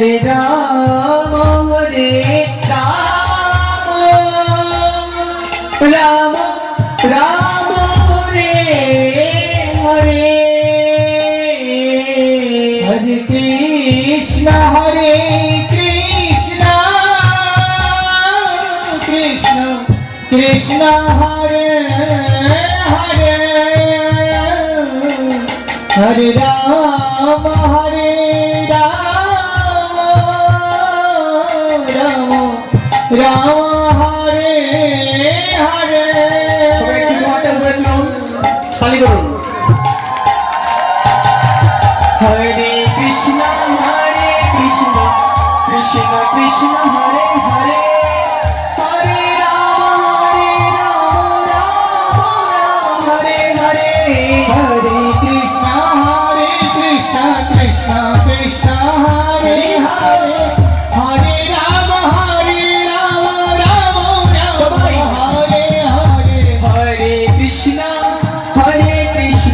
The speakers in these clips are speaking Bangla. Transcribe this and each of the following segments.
হরে রাম হরে রাম রাম রাম হরে হরে হরে কৃষ্ণ হরে কৃষ্ণ কৃষ্ণ কৃষ্ণ হরে হরে হরে রাম হরে রাম হরে। হরে সবাই একটু হাতের উপরে তুলুন তালি করুন। হরে Krishna Krishna Krishna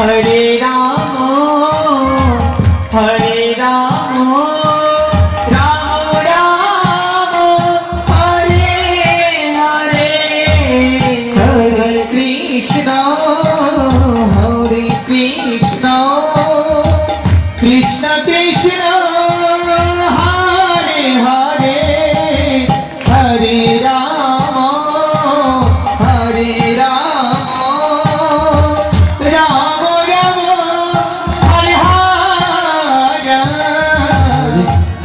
我来接。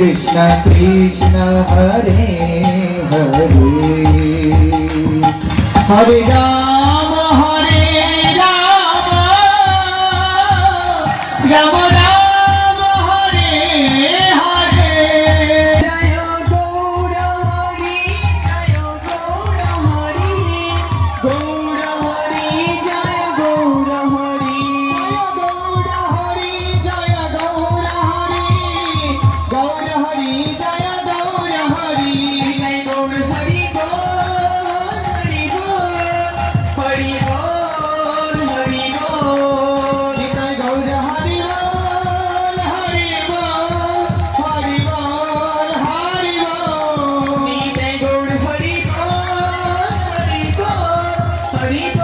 Krishna Krishna Hare Hare Hare Ram Anita.